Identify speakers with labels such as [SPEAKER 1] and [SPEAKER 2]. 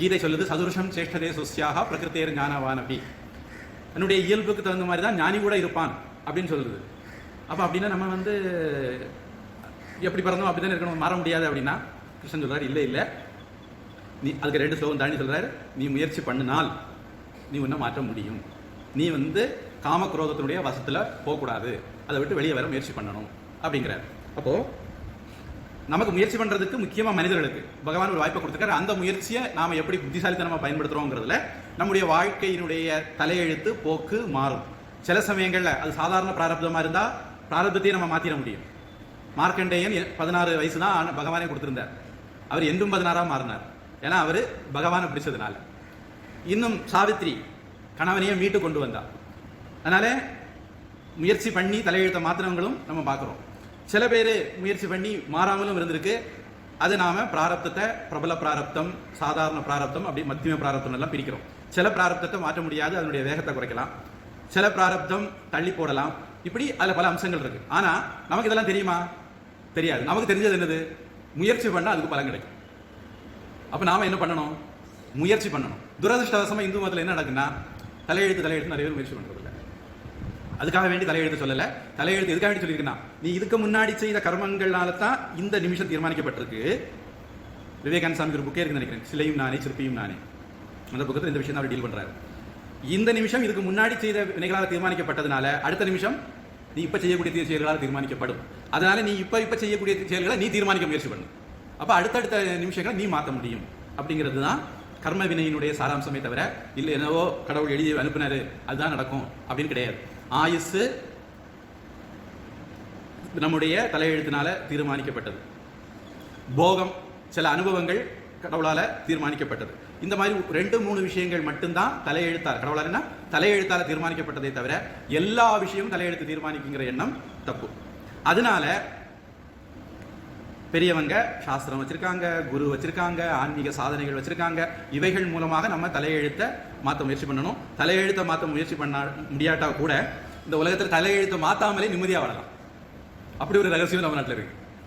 [SPEAKER 1] கீதை சொல்லுது சதுருஷம் சேஷ்டதே சுஸ்யாக பிரகிருத்தேர் ஞானவானபி என்னுடைய இயல்புக்கு தகுந்த மாதிரி தான் ஞானி கூட இருப்பான் அப்படின்னு சொல்லுது. அப்போ அப்படின்னா நம்ம வந்து எப்படி பிறந்தோம் அப்படி தானே இருக்கணும் மாற முடியாது அப்படின்னா கிருஷ்ணன் சொல்கிறார் இல்லை இல்லை. நீ அதுக்கு ரெண்டு ஸ்லோகம் தாண்டி சொல்கிறார் நீ முயற்சி பண்ணினால் நீ ஒன்றை மாற்ற முடியும். நீ வந்து காமக்ரோதத்தினுடைய வசத்தில் போகக்கூடாது. அதை விட்டு வெளியே வர முயற்சி பண்ணணும். அப்படிங்கிறார். அப்போது நமக்கு முயற்சி பண்றதுக்கு முக்கியமா மனிதர்களுக்கு. பகவான் ஒரு வாய்ப்பை கொடுத்துருக்காரு. அந்த முயற்சியை நாம எப்படி புத்திசாலித்தனமா பயன்படுத்துறோங்கிறதுல நம்முடைய வாழ்க்கையினுடைய தலையெழுத்து போக்கு மாறும். சில சமயங்கள்ல அது சாதாரண பிராரப்தமா இருந்தா பிராரப்தத்தையும் நம்ம மாத்திர முடியும். மார்க்கண்டேயன் பதினாறு வயசு தான் பகவானே கொடுத்திருந்தார். அவர் என்றும் பதினாறாக மாறினார். ஏன்னா அவர் பகவானை பிடிச்சதுனால. இன்னும் சாவித்ரி கணவனையே மீட்டு கொண்டு வந்தார் அதனால முயற்சி பண்ணி தலையெழுத்த மாத்திரவங்களும் நம்ம பார்க்குறோம். சில பேர் முயற்சி பண்ணி மாறாமலும் இருந்திருக்கு. அது நாம பிராரப்தத்தை பிரபல பிராரப்தம் சாதாரண பிராரப்தம் அப்படி மத்தியம பிராரப்தம் எல்லாம் பிரிக்கிறோம். சில பிராரப்தத்தை மாற்ற முடியாது அதனுடைய வேகத்தை குறைக்கலாம். சில பிராரப்தம் தள்ளி போடலாம். இப்படி அதில் பல அம்சங்கள் இருக்கு. ஆனா நமக்கு இதெல்லாம் தெரியுமா? தெரியாது. நமக்கு தெரிஞ்சது என்னது? முயற்சி பண்ணால் அதுக்கு பலன் கிடைக்கும். அப்ப நாம என்ன பண்ணணும்? முயற்சி பண்ணணும். துரதிருஷ்டவசமா இந்து மதத்தில் என்ன நடக்குன்னா தலையெழுத்து தலையெழுத்து நிறைய பேர் முயற்சி பண்றது அதுக்காக வேண்டி தலையெழுத்து சொல்லல. தலையெழுத்து எதுக்காக வேண்டி சொல்லியிருக்கேன்னா நீ இதுக்கு முன்னாடி செய்த கர்மங்களால தான் இந்த நிமிஷம் தீர்மானிக்கப்பட்டிருக்கு. விவேகானந்த சாமி ஒரு புக்கே இருக்கு நினைக்கிறேன். சிலையும் நானே சிற்பியும் நானே. அந்த புக்கத்தில் இந்த விஷயம் அவர் டீல் பண்றாரு. இந்த நிமிஷம் இதுக்கு முன்னாடி செய்த வினைகளால் தீர்மானிக்கப்பட்டதுனால அடுத்த நிமிஷம் நீ இப்ப செய்யக்கூடிய செயல்களால் தீர்மானிக்கப்படும். அதனால நீ இப்ப இப்ப செய்யக்கூடிய செயல்களை நீ தீர்மானிக்க முயற்சி பண்ணும் அப்ப அடுத்தடுத்த நிமிஷங்களை நீ மாற்ற முடியும். அப்படிங்கிறது தான் கர்ம வினையினுடைய சாராம்சமே தவிர இல்லை என்னவோ கடவுள் எழுதி அனுப்புனாரு அதுதான் நடக்கும் அப்படின்னு கிடையாது. ஆயுசு நம்முடைய தலையெழுத்தினால தீர்மானிக்கப்பட்டது. போகம் சில அனுபவங்கள் கடவுளால தீர்மானிக்கப்பட்டது. இந்த மாதிரி ரெண்டு மூணு விஷயங்கள் மட்டும்தான் தலையெழுத்தார் கடவுளால் என்ன? தலையெழுத்தால தீர்மானிக்கப்பட்டதே தவிர எல்லா விஷயமும் தலையெழுத்து தீர்மானிக்குங்கிற எண்ணம் தப்பு. அதனால பெரியவங்க சாஸ்திரம் வச்சிருக்காங்க குரு வச்சிருக்காங்க ஆன்மீக சாதனைகள் வச்சிருக்காங்க. இவைகள் மூலமாக நம்ம தலையெழுத்தை மாற்ற முயற்சி பண்ணணும். தலையெழுத்தை மாற்ற முயற்சி பண்ண முடியாட்டா கூட இந்த உலகத்தில் தலையெழுத்தை மாற்றாமலே நிம்மதியாக வாழலாம். அப்படி ஒரு ரகசியம் நம்ம நாட்டில் இருக்கு.